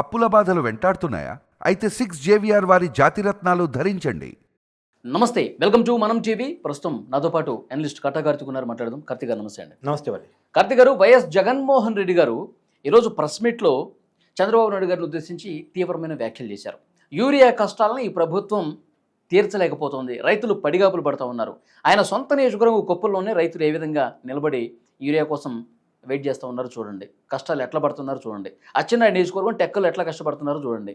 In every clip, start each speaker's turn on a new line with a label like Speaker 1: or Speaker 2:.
Speaker 1: అప్పుల బాధలు వెంటాడుతున్నాయా? అయితే సిక్స్ జేవిఆర్ వారి జాతిరత్నాలు ధరించండి.
Speaker 2: నమస్తే వెల్కమ్ టు మనం టీవీ. ప్రస్తుతం నాతో పాటు అనలిస్ట్ కట్టా కార్తిక్ ఉన్నారు మాట్లాడదాం. కార్తిక్ గారు నమస్తే అండి.
Speaker 3: నమస్తే వాలి
Speaker 2: కార్తిక్ గారు వైఎస్ జగన్మోహన్ రెడ్డి గారు ఈరోజు ప్రెస్ మీట్లో చంద్రబాబు నాయుడు గారిని ఉద్దేశించి తీవ్రమైన వ్యాఖ్యలు చేశారు. యూరియా కష్టాలను ఈ ప్రభుత్వం తీర్చలేకపోతోంది. రైతులు పడిగాపులు పడుతూ ఉన్నారు. ఆయన సొంత నియోజకవర్గం కొప్పుల్లోనే రైతులు ఏ విధంగా నిలబడి యూరియా కోసం వెయిట్ చేస్తూ ఉన్నారు చూడండి. కష్టాలు ఎట్లా పడుతున్నారో చూడండి. అచ్చెన్నాయుడు నియోజకవర్గం టెక్కలు ఎట్లా కష్టపడుతున్నారో చూడండి.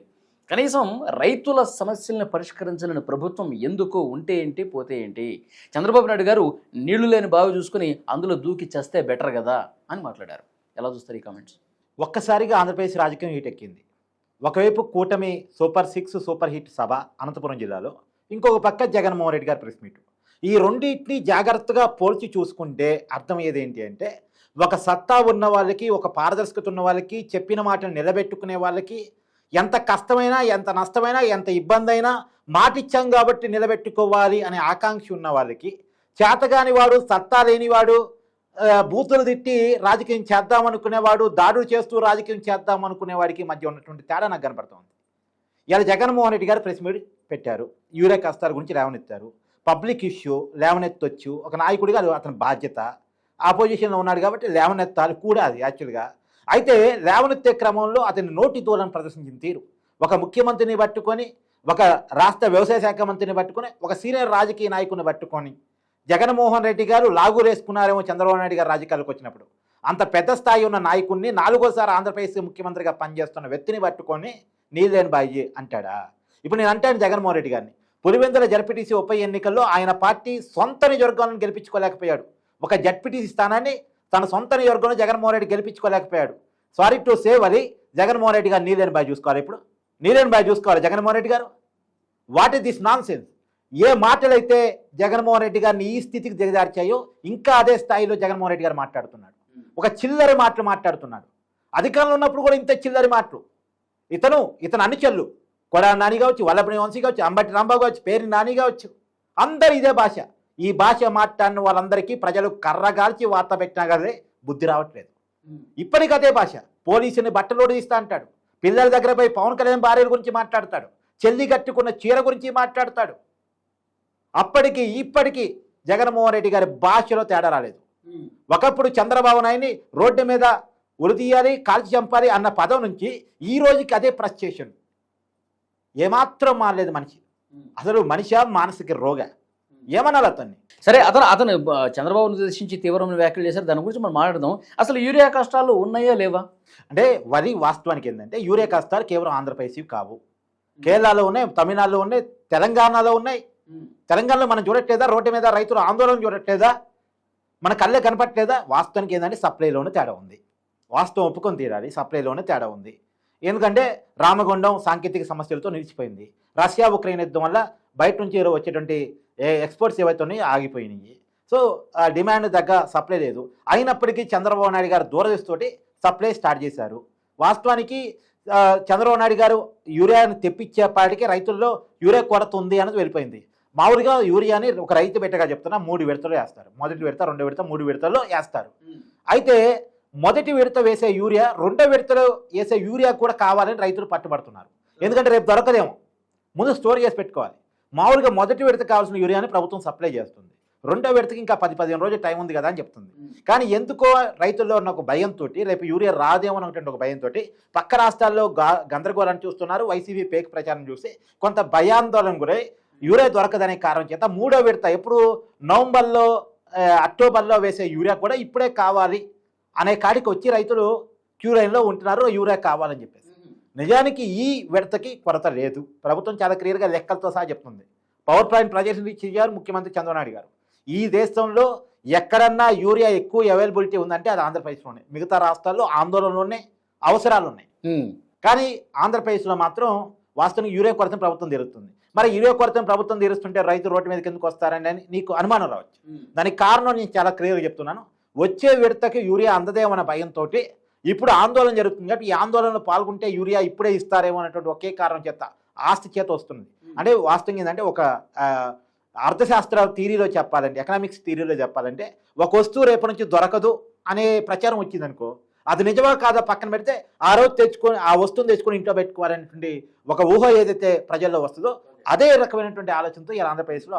Speaker 2: కనీసం రైతుల సమస్యలను పరిష్కరించాలని ప్రభుత్వం ఎందుకు ఉంటే ఏంటి పోతే ఏంటి? చంద్రబాబు నాయుడు గారు నీళ్ళు లేని బావి చూసుకుని అందులో దూకి చేస్తే బెటర్ కదా అని మాట్లాడారు. ఎలా చూస్తారు ఈ కామెంట్స్?
Speaker 3: ఒక్కసారిగా ఆంధ్రప్రదేశ్ రాజకీయం హీట్ ఎక్కింది. ఒకవైపు కూటమి సూపర్ సిక్స్ సూపర్ హిట్ సభ అనంతపురం జిల్లాలో ఇంకొక పక్క జగన్మోహన్ రెడ్డి గారి ప్రెస్ మీట్. ఈ రెండింటిని జాగ్రత్తగా పోల్చి చూసుకుంటే అర్థమయ్యేది ఏంటి అంటే ఒక సత్తా ఉన్న వాళ్ళకి ఒక పారదర్శకత ఉన్న వాళ్ళకి చెప్పిన మాటను నిలబెట్టుకునే వాళ్ళకి ఎంత కష్టమైనా ఎంత నష్టమైనా ఎంత ఇబ్బంది అయినా మాటిచ్చాం కాబట్టి నిలబెట్టుకోవాలి అనే ఆకాంక్ష ఉన్న వాళ్ళకి చేతగాని వాడు సత్తా లేనివాడు బూతులు తిట్టి రాజకీయం చేద్దామనుకునేవాడు దాడులు చేస్తూ రాజకీయం చేద్దామనుకునేవాడికి మధ్య ఉన్నటువంటి తేడా నాకు కనపడుతుంది ఇలా జగన్మోహన్ రెడ్డి గారు ప్రెస్ మీట్ పెట్టారు. యూరియా కష్టాల గురించి లేవనెత్తారు. పబ్లిక్ ఇష్యూ లేవనెత్తొచ్చు. ఒక నాయకుడిగా అది అతని బాధ్యత. ఆపోజిషన్లో ఉన్నాడు కాబట్టి లేవనెత్తాలి కూడా అది యాక్చువల్గా. అయితే లేవనెత్తే క్రమంలో అతని నోటి దూలను ప్రదర్శించిన తీరు. ఒక ముఖ్యమంత్రిని పట్టుకొని ఒక రాష్ట్ర వ్యవసాయ శాఖ మంత్రిని పట్టుకొని ఒక సీనియర్ రాజకీయ నాయకుని పట్టుకొని జగన్మోహన్ రెడ్డి గారు లాగురేసుకున్నారేమో చంద్రబాబు నాయుడు గారు రాజకీయాలకు వచ్చినప్పుడు. అంత పెద్ద స్థాయి ఉన్న నాయకుడిని నాలుగోసారి ఆంధ్రప్రదేశ్ ముఖ్యమంత్రిగా పనిచేస్తున్న వ్యక్తిని పట్టుకొని నీలేని బాయి అంటాడా? ఇప్పుడు నేను అంటాను జగన్మోహన్ రెడ్డి గారిని. పులివెందుల జడ్పీటీసీ ఉప ఎన్నికల్లో ఆయన పార్టీ సొంత నియోజకవర్గాలను గెలిపించుకోలేకపోయాడు. ఒక జడ్పీటీసీ స్థానాన్ని తన సొంత నియోజకవర్గంలో జగన్మోహన్ రెడ్డి గెలిపించుకోలేకపోయాడు. సారీ టు సేవ్ అది జగన్మోహన్ రెడ్డి గారు నీలేని బాయ్ చూసుకోవాలి ఇప్పుడు. నీలేని బాయ్ చూసుకోవాలి Jaganmohan Reddy garu. What is this nonsense ఏ మాటలైతే జగన్మోహన్ రెడ్డి గారిని ఈ స్థితికి దిగజార్చాయో ఇంకా అదే స్థాయిలో జగన్మోహన్ రెడ్డి గారు మాట్లాడుతున్నాడు. ఒక చిల్లరి మాటలు మాట్లాడుతున్నాడు. అధికారంలో ఉన్నప్పుడు కూడా ఇంత చిల్లరి మాటలు. ఇతను ఇతను అనుచరులు కొడా నాని కావచ్చు వల్లభని వంశీ కావచ్చు అంబటి రాంబాబు కావచ్చు పేరు నాని కావచ్చు. అందరు ఇదే భాష. ఈ భాష మాట్లాడిన వాళ్ళందరికీ ప్రజలు కర్రగాల్చి వార్త పెట్టినా కదే బుద్ధి రావట్లేదు. ఇప్పటికి అదే భాష. పోలీసుని బట్టలోడు తీస్తా అంటాడు. పిల్లల దగ్గర పోయి పవన్ కళ్యాణ్ భార్యల గురించి మాట్లాడతాడు. చెల్లి కట్టుకున్న చీర గురించి మాట్లాడతాడు. అప్పటికి ఇప్పటికీ జగన్మోహన్ రెడ్డి గారి భాషలో తేడా రాలేదు. ఒకప్పుడు చంద్రబాబు నాయుడిని రోడ్డు మీద ఉరితీయాలి కాల్చి చంపాలి అన్న పదం నుంచి ఈ రోజుకి అదే ఫ్రస్ట్రేషన్ ఏమాత్రం మారలేదు మనిషి. అసలు మనిషి మానసిక రోగ. ఏమనాలి అతన్ని?
Speaker 2: సరే అతను అతను చంద్రబాబును ఉద్దేశించి తీవ్రమైన వ్యాఖ్యలు చేశారు. దాని గురించి మనం మాట్లాడదాం. అసలు యూరియా కష్టాలు ఉన్నాయా లేవా?
Speaker 3: అంటే వరి వాస్తవానికి ఏంటంటే యూరియా కష్టాలు కేవలం ఆంధ్రప్రదేశ్ కావు. కేరళలో ఉన్నాయి తమిళనాడులో ఉన్నాయి తెలంగాణలో ఉన్నాయి. తెలంగాణలో మనం చూడట్లేదా? రోడ్డు మీద రైతులు ఆందోళన చూడట్లేదా? మన కళ్ళే కనపట్లేదా? వాస్తవానికి ఏంటంటే సప్లైలోనే తేడా ఉంది. వాస్తవం ఒప్పుకొని తీరాలి సప్లైలోనే తేడా ఉంది. ఎందుకంటే రామగుండం సాంకేతిక సమస్యలతో నిలిచిపోయింది. రష్యా ఉక్రెయిన్ యుద్ధం వల్ల బయట నుంచి వచ్చేటువంటి ఎక్స్పోర్ట్స్ ఏవైతే ఉన్నాయో ఆగిపోయినాయి. సో డిమాండ్ తగ్గ సప్లై లేదు. అయినప్పటికీ చంద్రబాబు నాయుడు గారు దూరదృష్టితోటి సప్లై స్టార్ట్ చేశారు. వాస్తవానికి చంద్రబాబు నాయుడు గారు యూరియాని తెప్పించేపాటికి రైతుల్లో యూరియా కొరత ఉంది అనేది వెళ్ళిపోయింది. మామూలుగా యూరియాని ఒక రైతు బిడ్డగా చెప్తున్నా మూడు విడతలు వేస్తారు. మొదటి విడత రెండో విడత మూడు విడతల్లో వేస్తారు. అయితే మొదటి విడత వేసే యూరియా రెండో విడతలో వేసే యూరియా కూడా కావాలని రైతులు పట్టుబడుతున్నారు. ఎందుకంటే రేపు దొరకదేమో. ముందు స్టోర్ చేసి పెట్టుకోవాలి. మామూలుగా మొదటి విడత కావాల్సిన యూరియాని ప్రభుత్వం సప్లై చేస్తుంది. రెండో విడతకి ఇంకా పది పదిహేను రోజులు టైం ఉంది కదా అని చెప్తుంది. కానీ ఎందుకో రైతుల్లో ఉన్న ఒక భయంతో రేపు యూరియా రాదేమో అనేటువంటి ఒక భయంతో పక్క రాష్ట్రాల్లో గందరగోళాన్ని చూస్తున్నారు. వైసీపీ పేక్ ప్రచారం చూసి కొంత భయాందోళన గురై యూరియా దొరకదనే కారణం చేత మూడో విడత ఎప్పుడు నవంబర్లో అక్టోబర్లో వేసే యూరియా కూడా ఇప్పుడే కావాలి అనే కాడికి వచ్చి రైతులు క్యూ లైన్లో ఉంటున్నారు. యూరియా కావాలని చెప్పేసి. నిజానికి ఈ విడతకి కొరత లేదు. ప్రభుత్వం చాలా క్లియర్గా లెక్కలతో సహా చెప్తుంది. పవర్ పాయింట్ ప్రజెంట్ చేశారు ముఖ్యమంత్రి చంద్రబాబు నాయుడు గారు. ఈ దేశంలో ఎక్కడన్నా యూరియా ఎక్కువ అవైలబిలిటీ ఉందంటే అది ఆంధ్రప్రదేశ్లోనే. మిగతా రాష్ట్రాల్లో ఆందోళనలు ఉన్నాయి అవసరాలు ఉన్నాయి కానీ ఆంధ్రప్రదేశ్లో మాత్రం వాస్తవానికి యూరియా కొరతను ప్రభుత్వం తీరుస్తుంది. మరి యూరియా కొరతను ప్రభుత్వం తీరుస్తుంటే రైతు రోడ్డు మీదకి ఎందుకు వస్తారని అని నీకు అనుమానం రావచ్చు. దానికి కారణం నేను చాలా క్లియర్గా చెప్తున్నాను. వచ్చే విడతకి యూరియా అందదేమన్న భయంతో ఇప్పుడు ఆందోళన జరుగుతుంది కాబట్టి ఈ ఆందోళనలో పాల్గొంటే యూరియా ఇప్పుడే ఇస్తారేమో అనేటువంటి ఒకే కారణం చేత ఆస్తి చేత వస్తుంది. అంటే వాస్తవం ఏంటంటే ఒక అర్థశాస్త్ర థీరీలో చెప్పాలంటే ఎకనామిక్స్ థీరీలో చెప్పాలంటే ఒక వస్తువు రేపు నుంచి దొరకదు అనే ప్రచారం వచ్చిందనుకో అది నిజమా కాదా పక్కన పెడితే ఆ రోజు తెచ్చుకొని ఆ వస్తువుని తెచ్చుకొని ఇంట్లో పెట్టుకోవాలనేటువంటి ఒక ఊహ ఏదైతే ప్రజల్లో వస్తుందో అదే రకమైనటువంటి ఆలోచనతో ఇలా ఆంధ్రప్రదేశ్లో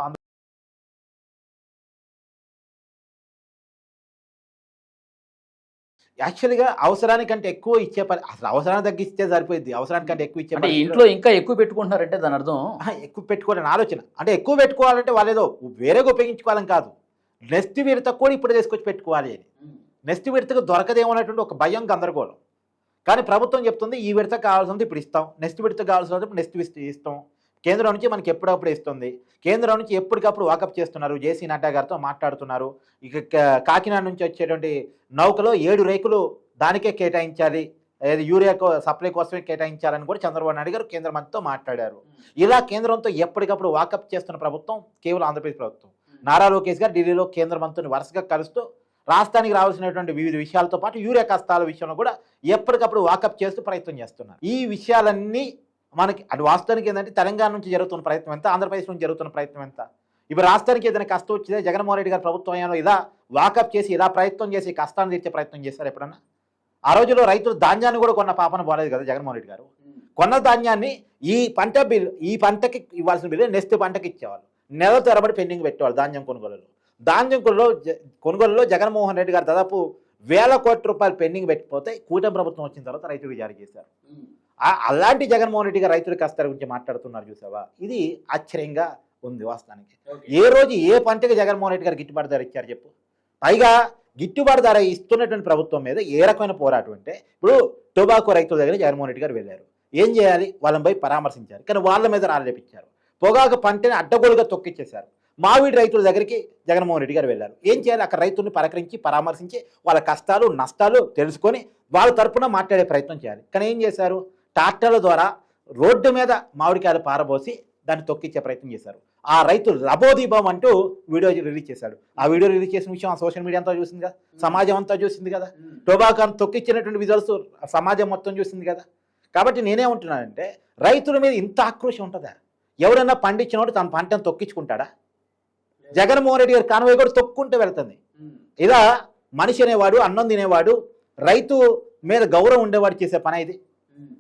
Speaker 3: యాక్చువల్గా అవసరానికంటే ఎక్కువ ఇచ్చే పని అసలు అవసరానికి తగ్గిస్తే సరిపోయింది అవసరానికంటే ఎక్కువ ఇచ్చే పరిస్థితిలో-
Speaker 2: ఇంట్లో ఇంకా ఎక్కువ పెట్టుకుంటున్నారంటే దాని అర్థం?
Speaker 3: ఎక్కువ పెట్టుకోవాలని ఆలోచన. అంటే ఎక్కువ పెట్టుకోవాలంటే వాళ్ళేదో వేరేగా ఉపయోగించుకోవాలని కాదు. నెక్స్ట్ విడత కూడా ఇప్పుడు తీసుకొచ్చి పెట్టుకోవాలి అని. నెక్స్ట్ విడతకు దొరకదేమో అనేటువంటి ఒక భయం గందరగోళం. కానీ ప్రభుత్వం చెప్తుంది ఈ విడత కావాల్సింది ఇప్పుడు ఇస్తాం. నెక్స్ట్ విడత కావాల్సినప్పుడు నెక్స్ట్ ఇస్తాం. కేంద్రం నుంచి మనకి ఎప్పుడప్పుడు ఇస్తుంది. కేంద్రం నుంచి ఎప్పటికప్పుడు వాకప్ చేస్తున్నారు. జేసీ నడ్డా గారితో మాట్లాడుతున్నారు. ఇక కాకినాడ నుంచి వచ్చేటువంటి నౌకలో ఏడు రేకులు దానికే కేటాయించాలి. ఏది యూరియా కో- సప్లై కోసమే కేటాయించాలని కూడా చంద్రబాబు నాయుడు గారు కేంద్ర మంత్రితో మాట్లాడారు. ఇలా కేంద్రంతో ఎప్పటికప్పుడు వాకప్ చేస్తున్న ప్రభుత్వం కేవలం ఆంధ్రప్రదేశ్ ప్రభుత్వం. నారా లోకేష్ గారు ఢిల్లీలో కేంద్ర మంత్రిని వరుసగా కలుస్తూ రాష్ట్రానికి రావాల్సినటువంటి వివిధ విషయాలతో పాటు యూరియా కష్టాల విషయంలో కూడా ఎప్పటికప్పుడు వాకప్ చేస్తూ ప్రయత్నం చేస్తున్నారు. ఈ విషయాలన్నీ మనకి అది వాస్తవానికి ఏంటంటే తెలంగాణ నుంచి జరుగుతున్న ప్రయత్నం ఎంత ఆంధ్రప్రదేశ్ నుంచి జరుగుతున్న ప్రయత్నం ఎంత? ఇప్పుడు రాష్ట్రానికి ఏదైనా కష్టం వచ్చిందే? జగన్మోహన్ రెడ్డి గారి ప్రభుత్వం ఏమైనా ఇలా వాకప్ చేసి ఇలా ప్రయత్నం చేసి కష్టాన్ని తీర్చే ప్రయత్నం చేశారు ఎప్పుడన్నా? ఆ రోజుల్లో రైతులు ధాన్యాన్ని కూడా కొన్న పాపన పోలేదు కదా జగన్మోహన్ రెడ్డి గారు. కొన్న ధాన్యాన్ని ఈ పంట బిల్ ఈ పంటకి ఇవ్వాల్సిన బిల్లు నెక్స్ట్ పంటకి ఇచ్చేవాళ్ళు. నెల తరబడి పెండింగ్ పెట్టేవాళ్ళు ధాన్యం కొనుగోలులో. ధాన్యం కొనుగోలు జ- కొనుగోలులో జగన్మోహన్ రెడ్డి గారు దాదాపు వేల కోట్ల రూపాయలు పెండింగ్ పెట్టిపోతే కూటమి ప్రభుత్వం వచ్చిన తర్వాత రైతులకు జారీ చేశారు. అలాంటి జగన్మోహన్ రెడ్డి గారు రైతుల కష్టాల గురించి మాట్లాడుతున్నారు చూసావా? ఇది ఆశ్చర్యంగా ఉంది వాస్తవానికి. ఏ రోజు ఏ పంటకి జగన్మోహన్ రెడ్డి గారు గిట్టుబాటు ధర ఇచ్చారు చెప్పు? పైగా గిట్టుబాటు ధర ఇస్తున్నటువంటి ప్రభుత్వం మీద ఏ రకమైన పోరాటం అంటే ఇప్పుడు టొబాకో రైతుల దగ్గర జగన్మోహన్ రెడ్డి గారు వెళ్ళారు. ఏం చేయాలి? వాళ్ళని పోయి పరామర్శించారు. కానీ వాళ్ళ మీద రాలేపించారు పొగాకు పంటని అడ్డగోలుగా తొక్కిచ్చేశారు. మామిడి రైతుల దగ్గరికి జగన్మోహన్ రెడ్డి గారు వెళ్ళారు. ఏం చేయాలి? అక్కడ రైతుల్ని పలకరించి పరామర్శించి వాళ్ళ కష్టాలు నష్టాలు తెలుసుకొని వాళ్ళ తరపున మాట్లాడే ప్రయత్నం చేయాలి. కానీ ఏం చేశారు? ట్రాక్టర్ల ద్వారా రోడ్డు మీద మామిడికాయలు పారబోసి దాన్ని తొక్కిచ్చే ప్రయత్నం చేశారు. ఆ రైతు లబోదీపం అంటూ వీడియో రిలీజ్ చేశాడు. ఆ వీడియో రిలీజ్ చేసిన విషయం ఆ సోషల్ మీడియా అంతా చూసింది కదా? సమాజం అంతా చూసింది కదా? టొబాకాను తొక్కిచ్చినటువంటి విజువల్స్ సమాజం మొత్తం చూసింది కదా? కాబట్టి నేనేమంటున్నానంటే రైతుల మీద ఇంత ఆక్రోషం ఉంటుందా? ఎవరైనా పండించినోడు తన పంటను తొక్కించుకుంటాడా? జగన్మోహన్ రెడ్డి గారి కాన్వాయ్ కూడా తొక్కుంటూ వెళ్తుంది. ఇలా మనిషి అనేవాడు అన్నం తినేవాడు రైతు మీద గౌరవం ఉండేవాడు చేసే పని ఇది.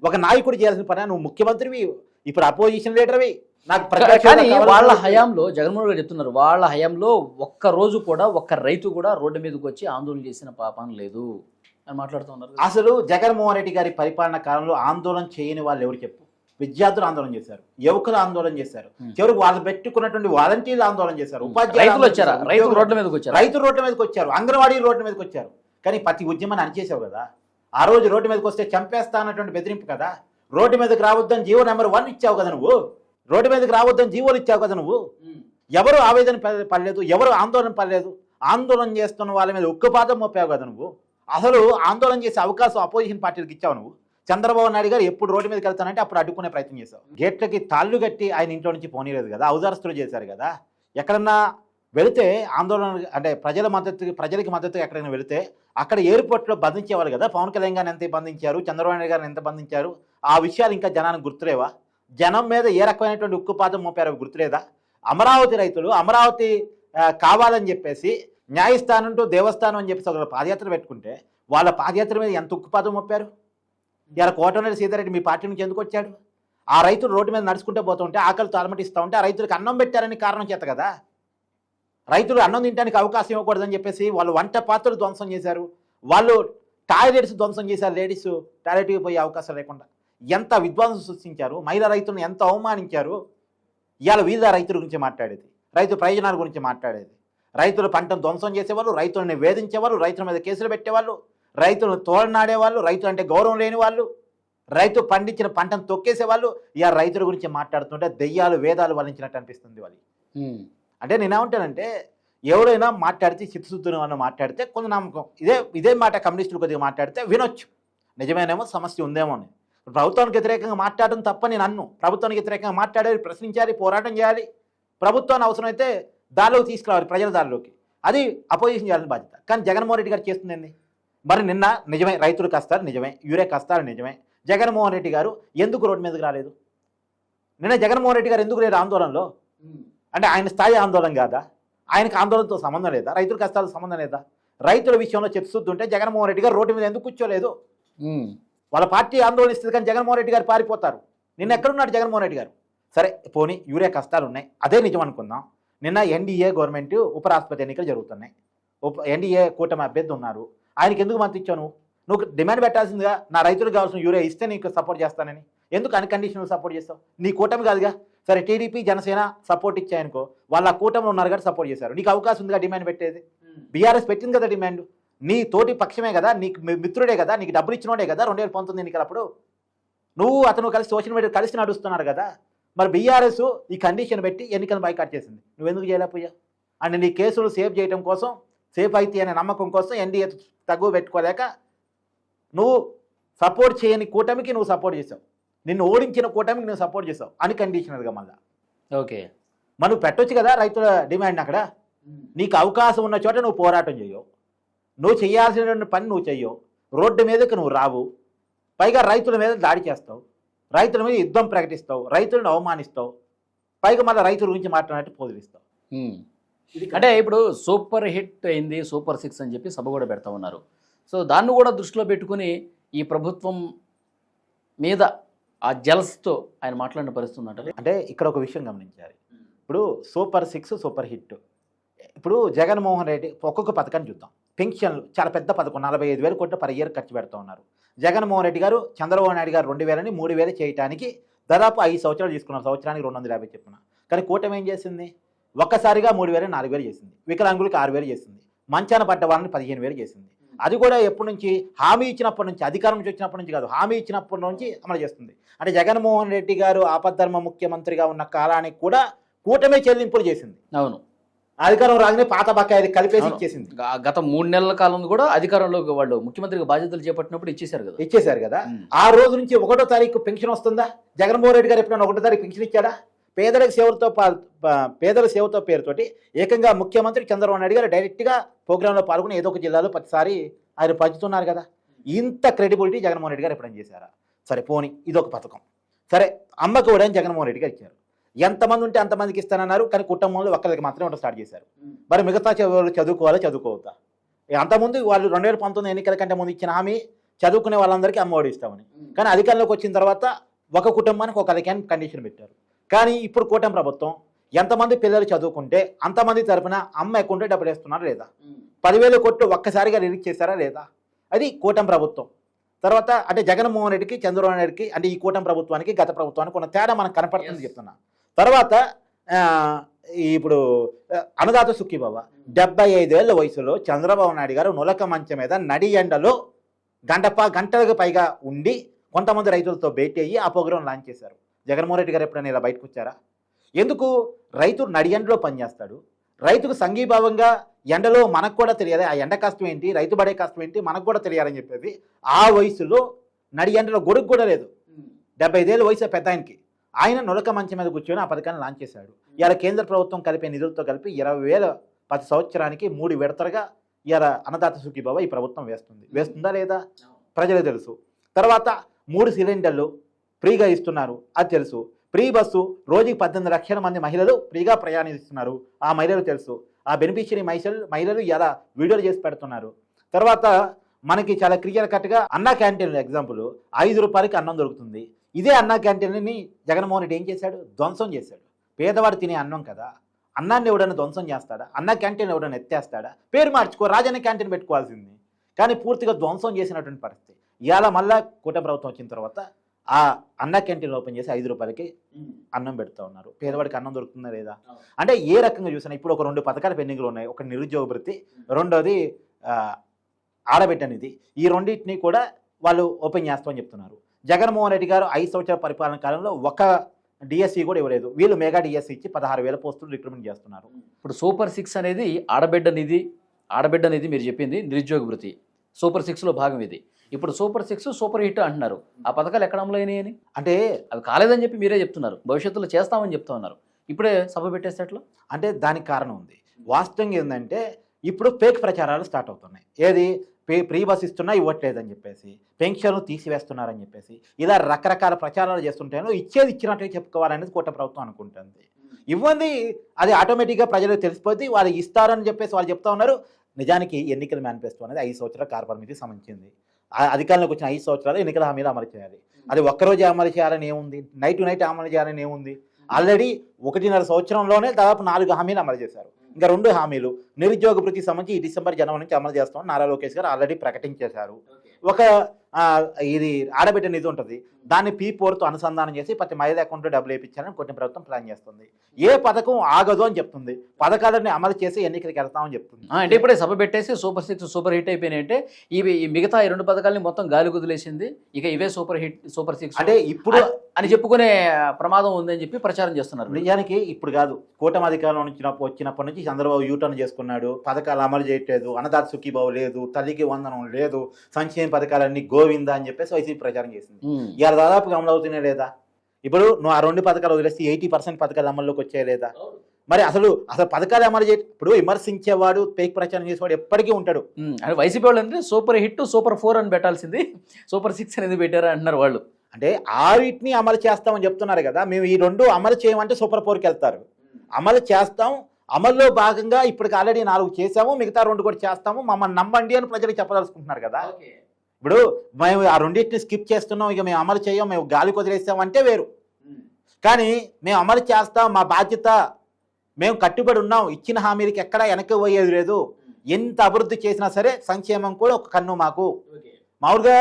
Speaker 3: ఒక నాయకుడు చేయాల్సిన పని నువ్వు ముఖ్యమంత్రివి ఇప్పుడు అపోజిషన్ లీడర్వి నాకు
Speaker 2: కానీ వాళ్ళ. హయాంలో జగన్మోహన్ రెడ్డి చెప్తున్నారు వాళ్ళ హయాంలో ఒక్క రోజు కూడా ఒక్క రైతు కూడా రోడ్డు మీదకి వచ్చి ఆందోళన చేసిన పాపం లేదు అని మాట్లాడుతున్నారు.
Speaker 3: అసలు జగన్మోహన్ రెడ్డి గారి పరిపాలన కాలంలో ఆందోళన చేయని వాళ్ళు ఎవరు చెప్పు? విద్యార్థులు ఆందోళన చేశారు యువకులు ఆందోళన చేశారు. చివరికి వాళ్ళు పెట్టుకున్నటువంటి వాలంటీర్లు ఆందోళన చేశారు ఉపాధ్యాయులు
Speaker 2: వచ్చారా?
Speaker 3: ఉద్యోగులు-
Speaker 2: రోడ్ల మీదకి వచ్చారా?
Speaker 3: రైతు రోడ్ల మీదకి వచ్చారు అంగన్వాడీ రోడ్ల మీదకి వచ్చారు. కానీ ప్రతి ఉద్యమాన్ని అణిచేసావు కదా? ఆ రోజు రోడ్డు మీదకి వస్తే చంపేస్తా అన్నటువంటి బెదిరింపు కదా? రోడ్డు మీదకి రావద్దని జీవో నెంబర్ వన్ ఇచ్చావు కదా నువ్వు? రోడ్డు మీదకి రావద్దని జీవోలు ఇచ్చావు కదా నువ్వు? ఎవరు ఆవేదన పడలేదు? ఎవరు ఆందోళన పడలేదు? ఆందోళన చేస్తున్న వాళ్ళ మీద ఉక్కుపాతం మోపావు కదా నువ్వు? అసలు ఆందోళన చేసే అవకాశం అపోజిషన్ పార్టీలకు ఇచ్చావు నువ్వు? చంద్రబాబు నాయుడు గారు ఎప్పుడు రోడ్డు మీదకి వెళ్తానంటే అప్పుడు అడ్డుకునే ప్రయత్నం చేశావు. గేట్లకి తాళ్ళు కట్టి ఆయన ఇంట్లో నుంచి పోనీలేదు కదా? ఔదారస్తులు చేశారు కదా? ఎక్కడన్నా వెళితే ఆందోళన అంటే ప్రజల మద్దతు ప్రజలకి మద్దతు ఎక్కడైనా వెళితే అక్కడ ఎయిర్పోర్ట్లో బంధించేవారు కదా? పవన్ కళ్యాణ్ గారిని ఎంత బంధించారు? చంద్రబాబు నాయుడు గారిని ఎంత బంధించారు? ఆ విషయాలు ఇంకా జనానికి గుర్తులేవా? జనం మీద ఏ రకమైనటువంటి ఉక్కుపాతం మోపారో గుర్తులేదా? అమరావతి రైతులు అమరావతి కావాలని చెప్పేసి న్యాయస్థానం టు దేవస్థానం అని చెప్పేసి ఒక పాదయాత్ర పెట్టుకుంటే వాళ్ళ పాదయాత్ర మీద ఎంత ఉక్కుపాతం మోపారు? ఇలా కోటమిరెడ్డి సీతారెడ్డి మీ పార్టీ నుంచి ఎందుకు వచ్చాడు? ఆ రైతులు రోడ్డు మీద నడుచుకుంటూ పోతుంటే ఆకలితో అలమటిస్తూ ఉంటే ఆ రైతులకు అన్నం పెట్టారని కారణం చేత కదా? రైతులు అన్నం తినడానికి అవకాశం ఇవ్వకూడదని చెప్పేసి వాళ్ళు వంట పాత్రలు ధ్వంసం చేశారు. వాళ్ళు టాయిలెట్స్ ధ్వంసం చేశారు లేడీస్ టాయిలెట్కి పోయే అవకాశం లేకుండా. ఎంత విధ్వంసం సృష్టించారు మహిళా రైతులను ఎంత అవమానించారు ఇవాళ వివిధ రైతుల గురించి మాట్లాడేది రైతు ప్రయోజనాల గురించి మాట్లాడేది. రైతులు పంటను ధ్వంసం చేసేవాళ్ళు రైతులని వేధించేవాళ్ళు రైతుల మీద కేసులు పెట్టేవాళ్ళు రైతులను తోడనాడేవాళ్ళు రైతులు అంటే గౌరవం లేని వాళ్ళు రైతు పండించిన పంటను తొక్కేసేవాళ్ళు ఇలా రైతుల గురించి మాట్లాడుతుంటే దెయ్యాలు వేదాలు వలించినట్టు అనిపిస్తుంది వాళ్ళు అంటే నేనేమంటానంటే ఎవరైనా మాట్లాడితే చిత్తశుద్ధులు అని మాట్లాడితే కొంత నమ్మకం. ఇదే ఇదే మాట కమ్యూనిస్టులు కొద్దిగా మాట్లాడితే వినొచ్చు. నిజమేనేమో సమస్య ఉందేమో అని. ప్రభుత్వానికి వ్యతిరేకంగా మాట్లాడడం తప్ప నేను అన్ను. ప్రభుత్వానికి వ్యతిరేకంగా మాట్లాడాలి ప్రశ్నించాలి పోరాటం చేయాలి. ప్రభుత్వాన్ని అవసరమైతే దారిలోకి తీసుకురావాలి ప్రజల దారిలోకి. అది అపోజిషన్ చేయాలని బాధ్యత. కానీ జగన్మోహన్ రెడ్డి గారు చేస్తుందండి మరి నిన్న నిజమే రైతులు కష్టాలు నిజమే యూరియా కష్టాలు నిజమే. జగన్మోహన్ రెడ్డి గారు ఎందుకు రోడ్డు మీదకి రాలేదు? నిన్న జగన్మోహన్ రెడ్డి గారు ఎందుకు లేరు ఆందోళనలో? అంటే ఆయన స్థాయి ఆందోళన కాదా? ఆయనకు ఆందోళనతో సంబంధం లేదా? రైతుల కష్టాలకు సంబంధం లేదా? రైతుల విషయంలో చెప్తుంటే జగన్మోహన్ రెడ్డి గారు రోడ్డు మీద ఎందుకు కూర్చోలేదు. వాళ్ళ పార్టీ ఆందోళన ఇస్తుంది కానీ జగన్మోహన్ రెడ్డి గారు పారిపోతారు. నిన్న ఎక్కడున్నాడు జగన్మోహన్ రెడ్డి గారు? సరే పోనీ యూరియా కష్టాలు ఉన్నాయి. అదే నిజం అనుకుందాం. నిన్న ఎన్డీఏ గవర్నమెంట్ ఉపరాష్ట్రపతి ఎన్నికలు జరుగుతున్నాయి. ఉప ఎన్డీఏ కూటమి అభ్యర్థి ఉన్నారు. ఆయనకి ఎందుకు మద్దతు ఇచ్చావు నువ్వు? నువ్వు డిమాండ్ పెట్టాల్సిందిగా నా రైతులకు కావాల్సిన యూరియా ఇస్తే నీకు సపోర్ట్ చేస్తానని. ఎందుకు అన్కండిషనల్ సపోర్ట్ చేస్తావు? నీ కూటమి కాదుగా. సరే టీడీపీ జనసేన సపోర్ట్ ఇచ్చాయనుకో వాళ్ళ కూటమిలో ఉన్నారు కాబట్టి సపోర్ట్ చేశారు. నీకు అవకాశం ఉందిగా డిమాండ్ పెట్టేది? బీఆర్ఎస్ పెట్టింది కదా డిమాండ్ నీ తోటి పక్షమే కదా నీకు మిత్రుడే కదా నీకు డబ్బులు ఇచ్చినోడే కదా రెండు వేల పంతొమ్మిది ఎన్నికలప్పుడు? నువ్వు అతను కలిసి సోషల్ మీడియా కలిసి నడుస్తున్నారు కదా. మరి బీఆర్ఎస్ ఈ కండిషన్ పెట్టి ఎన్నికలు బైకాట్ చేసింది. నువ్వెందుకు చేయలేకపోయావు? అండ్ నీ కేసులు సేవ్ చేయడం కోసం సేఫ్ అయితే అనే నమ్మకం కోసం ఎన్డీఏ తగ్గు పెట్టుకోలేక నువ్వు సపోర్ట్ చేయని కూటమికి నువ్వు సపోర్ట్ చేసావు. నిన్ను ఓడించిన కూటమికి నువ్వు సపోర్ట్ చేసావు అన్కండిషనల్గా మళ్ళీ.
Speaker 2: ఓకే.
Speaker 3: మరి నువ్వు పెట్టొచ్చు కదా రైతుల డిమాండ్ అక్కడ? నీకు అవకాశం ఉన్న చోట నువ్వు పోరాటం చేయవు నువ్వు చేయాల్సిన పని నువ్వు చెయ్యవు రోడ్డు మీదకి నువ్వు రావు. పైగా రైతుల మీద దాడి చేస్తావు. రైతుల మీద యుద్ధం ప్రకటిస్తావు. రైతులను అవమానిస్తావు. పైగా మళ్ళీ రైతుల గురించి మాట్లాడినట్టు పోదిలిస్తావు.
Speaker 2: అంటే ఇప్పుడు సూపర్ హిట్ అయింది సూపర్ సిక్స్ అని చెప్పి సభ కూడా పెడతా ఉన్నారు. సో దాన్ని కూడా దృష్టిలో పెట్టుకుని ఈ ప్రభుత్వం మీద ఆ జలస్తో ఆయన మాట్లాడిన పరిస్థితి ఉందంటారు
Speaker 3: అంటే ఇక్కడ ఒక విషయం గమనించాలి. ఇప్పుడు సూపర్ సిక్స్ సూపర్ హిట్. ఇప్పుడు జగన్మోహన్ రెడ్డి ఒక్కొక్క పథకాన్ని చూద్దాం. పెన్షన్లు చాలా పెద్ద పథకం నలభై ఐదు వేలు కోట్ల పర్ ఇయర్ ఖర్చు పెడతా ఉన్నారు. జగన్మోహన్ రెడ్డి గారు చంద్రబాబు నాయుడు గారు రెండు వేలని మూడు వేలు చేయడానికి దాదాపు ఐదు సంవత్సరాలు తీసుకున్నారు. సంవత్సరానికి రెండు వందల యాభై చెప్పిన. కానీ కూటమి ఏం చేసింది? ఒక్కసారిగా మూడు వేలు నాలుగు వేలు చేసింది. వికలాంగులకి ఆరు వేలు చేసింది. మంచాన పడ్డ వాళ్ళని పదిహేను వేలు చేసింది. అది కూడా ఎప్పటి నుంచి హామీ ఇచ్చినప్పటి నుంచి అధికారం నుంచి వచ్చినప్పటి నుంచి కాదు హామీ ఇచ్చినప్పటి నుంచి అమలు చేస్తుంది. అంటే జగన్మోహన్ రెడ్డి గారు ఆపద్ధర్మ ముఖ్యమంత్రిగా ఉన్న కాలానికి కూడా కూటమి చెల్లింపులు చేసింది.
Speaker 2: అవును.
Speaker 3: అధికారం రాగానే పాత బకాయి కలిపేసి. ఇచ్చేసింది.
Speaker 2: గత మూడు నెలల కాలం కూడా అధికారంలో వాళ్ళు ముఖ్యమంత్రిగా బాధ్యతలు చేపట్టినప్పుడు ఇచ్చేశారు కదా.
Speaker 3: ఇచ్చేశారు కదా. ఆ రోజు నుంచి ఒకటో తారీఖు పెన్షన్ వస్తుందా? జగన్మోహన్ రెడ్డి గారు ఎప్పుడైనా ఒకటో తారీఖు పెన్షన్ ఇచ్చాడా? పేదల సేవలతో పేదల సేవతో పేరుతోటి ఏకంగా ముఖ్యమంత్రి చంద్రబాబు నాయుడు గారు డైరెక్ట్గా ప్రోగ్రాంలో పాల్గొని ఏదో ఒక జిల్లాలో ప్రతిసారి ఆయన పంచుతున్నారు కదా. ఇంత క్రెడిబిలిటీ జగన్మోహన్ రెడ్డి గారు ఎప్పుడైనా చేశారా? సరే పోని ఇదొక పథకం. సరే అమ్మకు కూడా జగన్మోహన్ రెడ్డి గారు ఇచ్చారు. ఎంతమంది ఉంటే అంతమందికి ఇస్తానన్నారు కానీ కుటుంబంలో ఒక్కరికి మాత్రమే ఉండడం స్టార్ట్ చేశారు. మరి మిగతా చదువు చదువుకోవాలా చదువుకోవద్దా? అంతకుముందు వాళ్ళు రెండు వేల పంతొమ్మిది ఎన్నికల కంటే ముందు ఇచ్చిన హామీ చదువుకునే వాళ్ళందరికీ అమ్మఒడి ఇస్తామని. కానీ అధికారంలోకి వచ్చిన తర్వాత ఒక కుటుంబానికి ఒక అధికారం కండిషన్ పెట్టారు. కానీ ఇప్పుడు కూటమి ప్రభుత్వం ఎంతమంది పిల్లలు చదువుకుంటే అంతమంది తరపున అమ్మ అకౌంట్లో డబ్బులు వేస్తున్నారా లేదా? పదివేల కోట్లు ఒక్కసారిగా రిలీజ్ చేశారా లేదా? అది కూటమి ప్రభుత్వం. తర్వాత అంటే జగన్మోహన్ రెడ్డికి చంద్రబాబు నాయుడికి అంటే ఈ కూటమి ప్రభుత్వానికి గత ప్రభుత్వానికి ఉన్న తేడా మనకు కనపడుతుంది. చెప్తున్నా. తర్వాత ఇప్పుడు అన్నదాత సుఖీబాబా డెబ్బై ఐదేళ్ళ వయసులో చంద్రబాబు నాయుడు గారు నులక మంచం మీద నడి ఎండలో గంటప గంటలకు పైగా ఉండి కొంతమంది రైతులతో భేటీ అయ్యి ఆ ప్రోగ్రాం లాంచ్ చేశారు. జగన్మోహన్ రెడ్డి గారు ఎప్పుడైనా ఇలా బయటకు వచ్చారా? ఎందుకు రైతు నడి ఎండలో పనిచేస్తాడు రైతుకు సంఘీభావంగా ఎండలో మనకు కూడా తెలియాలి ఆ ఎండ కష్టం ఏంటి? రైతు పడే కష్టం ఏంటి? మనకు కూడా తెలియాలని చెప్పేసి ఆ వయసులో నడి ఎండలో గొడుగు కూడా లేదు. డెబ్బై ఐదేళ్ళ వయసు పెద్ద ఆయనకి. ఆయన నులక మంచం మీద కూర్చొని ఆ పథకాన్ని లాంచ్ చేశాడు. ఇవాళ కేంద్ర ప్రభుత్వం కలిపే నిధులతో కలిపి ఇరవై వేల ప్రతి సంవత్సరానికి మూడు విడతలుగా ఇవాళ అన్నదాత సుఖీబాబా ఈ ప్రభుత్వం వేస్తుంది. వేస్తుందా లేదా? ప్రజలకు తెలుసు. తర్వాత మూడు సిలిండర్లు ఫ్రీగా ఇస్తున్నారు. అది తెలుసు. ఫ్రీ బస్సు రోజుకి పద్దెనిమిది లక్షల మంది మహిళలు ఫ్రీగా ప్రయాణిస్తున్నారు. ఆ మహిళలు తెలుసు. ఆ బెనిఫిషియరీ మహిళలు మహిళలు ఎలా వీడియోలు చేసి పెడుతున్నారు. తర్వాత మనకి చాలా క్లియర్ కట్గా అన్న క్యాంటీన్ ఎగ్జాంపుల్ ఐదు రూపాయలకి అన్నం దొరుకుతుంది. ఇదే అన్న క్యాంటీన్ని జగన్మోహన్ రెడ్డి ఏం చేశాడు? ధ్వంసం చేశాడు. పేదవాడు తినే అన్నం కదా. అన్నాన్ని ఎవడైనా ధ్వంసం చేస్తాడా? అన్న క్యాంటీన్ ఎవడైనా ఎత్తేస్తాడా? పేరు మార్చుకో రాజన్న క్యాంటీన్ పెట్టుకోవాల్సింది. కానీ పూర్తిగా ధ్వంసం చేసినటువంటి పరిస్థితి. ఇవాళ మళ్ళా కూటమి ప్రభుత్వం వచ్చిన తర్వాత ఆ అన్న క్యాంటీన్ ఓపెన్ చేసి ఐదు రూపాయలకి అన్నం పెడతా ఉన్నారు. పేదవాడికి అన్నం దొరుకుతుందా లేదా? అంటే ఏ రకంగా చూసినా ఇప్పుడు ఒక రెండు పథకాలు పెండింగ్లు ఉన్నాయి. ఒక నిరుద్యోగ వృత్తి రెండోది ఆ, ఆడబిడ్డ నిధి. ఈ రెండింటిని కూడా వాళ్ళు ఓపెన్ చేస్తామని చెప్తున్నారు. జగన్మోహన్ రెడ్డి గారు ఐదు సంవత్సరాల పరిపాలన కాలంలో ఒక డిఎస్సి కూడా ఇవ్వలేదు. వీళ్ళు మెగా డిఎస్సి ఇచ్చి పదహారు వేల పోస్టులు రిక్రూట్మెంట్ చేస్తున్నారు.
Speaker 2: ఇప్పుడు సూపర్ సిక్స్ అనేది ఆడబిడ్డ నిధి ఆడబిడ్డ నిధి మీరు చెప్పింది నిరుద్యోగ వృత్తి. సూపర్ సిక్స్లో భాగం ఇది. ఇప్పుడు సూపర్ సిక్స్ సూపర్ హిట్ అంటున్నారు. ఆ పథకాలు ఎక్కడ అయినాయి అని
Speaker 3: అంటే
Speaker 2: అవి కాలేదని చెప్పి మీరే చెప్తున్నారు. భవిష్యత్తులో చేస్తామని చెప్తా ఉన్నారు. ఇప్పుడే సభ పెట్టేస్తే ఎట్లా?
Speaker 3: అంటే దానికి కారణం ఉంది. వాస్తవంగా ఏంటంటే ఇప్పుడు ఫేక్ ప్రచారాలు స్టార్ట్ అవుతున్నాయి. ఏది? పే ప్రీ బస్ ఇస్తున్నా ఇవ్వట్లేదని చెప్పేసి పెన్షన్ తీసివేస్తున్నారని చెప్పేసి ఇలా రకరకాల ప్రచారాలు చేస్తుంటాను ఇచ్చేది ఇచ్చినట్టే చెప్పుకోవాలనేది కూట ప్రభుత్వం అనుకుంటుంది. ఇవ్వండి అది ఆటోమేటిక్గా ప్రజలకు తెలిసిపోద్ది వాళ్ళు ఇస్తారని చెప్పేసి వాళ్ళు చెప్తా ఉన్నారు. నిజానికి ఎన్నికల మేనిఫెస్టో అనేది ఐదు సంవత్సరాల కార్పొరేట్కి సంబంధించింది. ఆ అధికారంలోకి వచ్చిన ఐదు సంవత్సరాలు ఎన్నికల హామీలు అమలు చేయాలి. అది ఒక్కరోజు అమలు చేయాలని ఏముంది? నైట్ టు నైట్ అమలు చేయాలని ఏముంది? ఆల్రెడీ ఒకటిన్నర సంవత్సరంలోనే దాదాపు నాలుగు హామీలు అమలు చేశారు. ఇంకా రెండు హామీలు నిరుద్యోగ వృత్తికి సంబంధించి ఈ డిసెంబర్ జనవరి నుంచి అమలు చేస్తామని నారా లోకేష్ గారు ఆల్రెడీ ప్రకటించేశారు. ఒక ఇది ఆడబిడ్డ నిధి ఉంటుంది. దాన్ని పీ తో అనుసంధానం చేసి ప్రతి మహిళ అకౌంట్లో డబ్బులు వేయించాలని కొన్ని ప్రభుత్వం ప్లాన్ చేస్తుంది. ఏ పథకం ఆగదు అని చెప్తుంది. పథకాలని అమలు చేసి ఎన్నికలకు వెళ్తామని చెప్తుంది.
Speaker 2: అంటే ఇప్పుడే సభ పెట్టేసి సూపర్ సిక్స్ సూపర్ హిట్ అయిపోయినాయంటే ఇవి ఈ మిగతా ఈ రెండు పథకాలని మొత్తం గాలి కుదిలేసింది. ఇక ఇవే సూపర్ హిట్ సూపర్ సిక్స్
Speaker 3: అంటే ఇప్పుడు
Speaker 2: అని చెప్పుకునే ప్రమాదం ఉందని చెప్పి ప్రచారం చేస్తున్నారు.
Speaker 3: నిజానికి ఇప్పుడు కాదు. కూటమి అధికారంలో వచ్చినప్పుడు వచ్చినప్పటి నుంచి చంద్రబాబు యూటర్న్ చేసుకున్నాడు. పథకాలు అమలు చేయట్లేదు. అన్నదాత సుఖీబాబు లేదు. తల్లికి వందనం లేదు. సంక్షేమ పథకాలన్నీ గోవిందా అని చెప్పేసి వైసీపీ ప్రచారం చేసింది. ఇవాళ దాదాపుగా అమలు అవుతున్నాయి లేదా? ఇప్పుడు నువ్వు ఆ రెండు పథకాలు వదిలేస్తే ఎయిటీ పర్సెంట్ పథకాలు అమల్లోకి వచ్చాయి లేదా? మరి అసలు అసలు పథకాలు అమలు చేయ ఇప్పుడు విమర్శించేవాడు పేక్ ప్రచారం చేసేవాడు ఎప్పటికీ ఉంటాడు.
Speaker 2: అంటే వైసీపీ వాళ్ళు అంటే సూపర్ హిట్ సూపర్ ఫోర్ అని పెట్టాల్సింది. సూపర్ సిక్స్ అనేది పెట్టారా అంటున్నారు వాళ్ళు.
Speaker 3: అంటే ఆ వీటిని అమలు చేస్తామని చెప్తున్నారు కదా మేము ఈ రెండు అమలు చేయమంటే సూపర్ ఫోర్కి వెళ్తారు. అమలు చేస్తాం. అమల్లో భాగంగా ఇప్పటికి ఆల్రెడీ నాలుగు చేసాము మిగతా రెండు కూడా చేస్తాము. మమ్మల్ని నమ్మండి అని ప్రజలకు చెప్పదలుచుకుంటున్నారు కదా. ఇప్పుడు మేము ఆ రెండింటిని స్కిప్ చేస్తున్నాం ఇక మేము అమలు చేయం మేము గాలి వదిలేస్తాం అంటే వేరు. కానీ మేము అమలు చేస్తాం మా బాధ్యత మేము కట్టుబడి ఉన్నాం ఇచ్చిన హామీలకి ఎక్కడా వెనక్కి పోయేది లేదు. ఎంత అభివృద్ధి చేసినా సరే సంక్షేమం కూడా ఒక కన్ను మాకు. మామూలుగా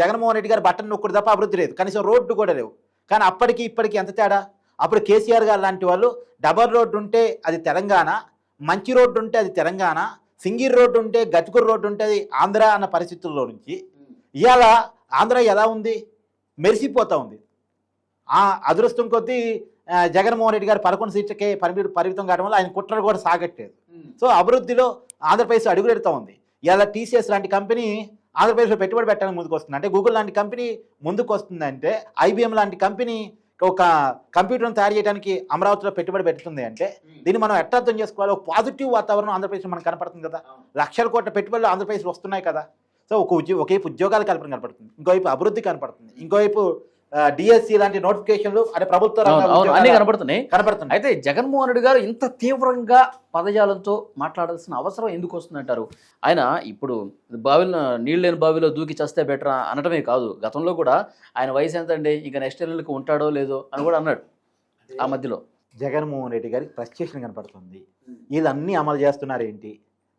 Speaker 3: జగన్మోహన్ రెడ్డి గారు బట్టన్ నొక్కుడు తప్ప అభివృద్ధి లేదు. కనీసం రోడ్డు కూడా లేవు. కానీ అప్పటికి ఇప్పటికి ఎంత తేడా? అప్పుడు కేసీఆర్ గారు లాంటి వాళ్ళు డబల్ రోడ్డు ఉంటే అది తెలంగాణ మంచి రోడ్డు ఉంటే అది తెలంగాణ సింగిల్ రోడ్డు ఉంటే గతుకురు రోడ్డు ఉంటే అది ఆంధ్ర అన్న పరిస్థితుల్లో నుంచి ఇవాళ ఆంధ్ర ఎలా ఉంది? మెరిసిపోతా ఉంది. ఆ అదృష్టం కొద్దీ జగన్మోహన్ రెడ్డి గారు పదకొండు సీట్లకే పరిమితి పరిమితం కావడం వల్ల ఆయన కుట్రలు కూడా సాగట్లేదు. సో అభివృద్ధిలో ఆంధ్రప్రదేశ్ అడుగుపెడతా ఉంది. ఇలా టీసీఎస్ లాంటి కంపెనీ ఆంధ్రప్రదేశ్లో పెట్టుబడి పెట్టడానికి ముందుకు వస్తుంది అంటే గూగుల్ లాంటి కంపెనీ ముందుకు వస్తుందంటే ఐబిఎం లాంటి కంపెనీ ఒక కంప్యూటర్ను తయారు చేయడానికి అమరావతిలో పెట్టుబడి పెడుతుంది అంటే దీన్ని మనం ఎట్లా అర్థం చేసుకోవాలి? ఒక పాజిటివ్ వాతావరణం ఆంధ్రప్రదేశ్ మనకు కనపడుతుంది కదా. లక్షల కోట్ల పెట్టుబడులు ఆంధ్రప్రదేశ్ వస్తున్నాయి కదా. సో ఒక ఉద్యోగ ఒకవైపు ఉద్యోగాల కల్పన కనపడుతుంది. ఇంకోవైపు అభివృద్ధి కనపడుతుంది. ఇంకోవైపు డిఎస్సి లాంటి నోటిఫికేషన్లు అంటే ప్రభుత్వ
Speaker 2: అన్నీ కనబడుతున్నాయి
Speaker 3: కనపడుతున్నాయి.
Speaker 2: అయితే జగన్మోహన్ రెడ్డి గారు ఇంత తీవ్రంగా పదజాలంతో మాట్లాడాల్సిన అవసరం ఎందుకు వస్తుందంటారు? ఆయన ఇప్పుడు బావిలో నీళ్ళు లేని బావిలో దూకి చస్తే బెటర్ అనటమే కాదు. గతంలో కూడా ఆయన వయసు ఎంత అండి ఇంకా నెక్స్ట్ నెలలకు ఉంటాడో లేదో అని కూడా అన్నాడు ఆ మధ్యలో.
Speaker 3: జగన్మోహన్ రెడ్డి గారికి ఫ్రస్ట్రేషన్ కనపడుతుంది. వీళ్ళన్నీ అమలు చేస్తున్నారు ఏంటి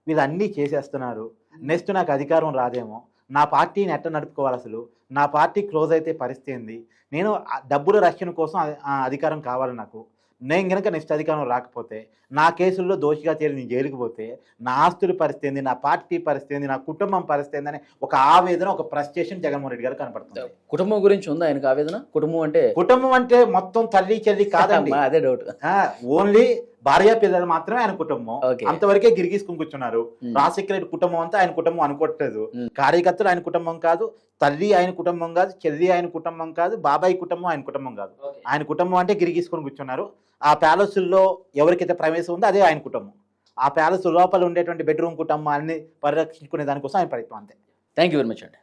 Speaker 3: వీళ్ళన్నీ చేసేస్తున్నారు. నెక్స్ట్ నాకు అధికారం రాదేమో. నా పార్టీని ఎట్ట నడుపుకోవాలి అసలు? నా పార్టీ క్లోజ్ అయితే పరిస్థితి ఏంది? నేను డబ్బుల రక్షణ కోసం అధికారం కావాలి నాకు. నేను కనుక నెక్స్ట్ అధికారం రాకపోతే నా కేసుల్లో దోషిగా చేరి నేను జైలుకి పోతే నా ఆస్తుల పరిస్థితి ఏంది నా పార్టీ పరిస్థితి ఏంది నా కుటుంబం పరిస్థితి ఏంది అనే ఒక ఆవేదన ఒక ఫ్రస్ట్రేషన్ జగన్మోహన్ రెడ్డి గారు కనపడుతుంది.
Speaker 2: కుటుంబం గురించి ఉందా ఆయనకు ఆవేదన? కుటుంబం అంటే
Speaker 3: కుటుంబం అంటే మొత్తం తల్లి చెల్లి కాదండి.
Speaker 2: అదే డౌట్
Speaker 3: ఓన్లీ భార్య పిల్లలు మాత్రమే ఆయన కుటుంబం. అంతవరకే గిరిగీసుకుని కూర్చున్నారు. రాజశేఖర రెడ్డి కుటుంబం అంతా ఆయన కుటుంబం అనుకోవట్లేదు. కార్యకర్తలు ఆయన కుటుంబం కాదు తల్లి ఆయన కుటుంబం కాదు చెల్లి ఆయన కుటుంబం కాదు బాబాయ్ కుటుంబం ఆయన కుటుంబం కాదు. ఆయన కుటుంబం అంటే గిరిగీసుకొని కూర్చున్నారు. ఆ ప్యాలెస్లో ఎవరికైతే ప్రవేశం ఉందో అదే ఆయన కుటుంబం. ఆ ప్యాలెస్ లోపల ఉండేటువంటి బెడ్రూమ్ కుటుంబాన్ని పరిరక్షించుకునే దానికోసం ఆయన ప్రయత్నం అంతే.
Speaker 2: థ్యాంక్ యూ వెరీ మచ్ అండి.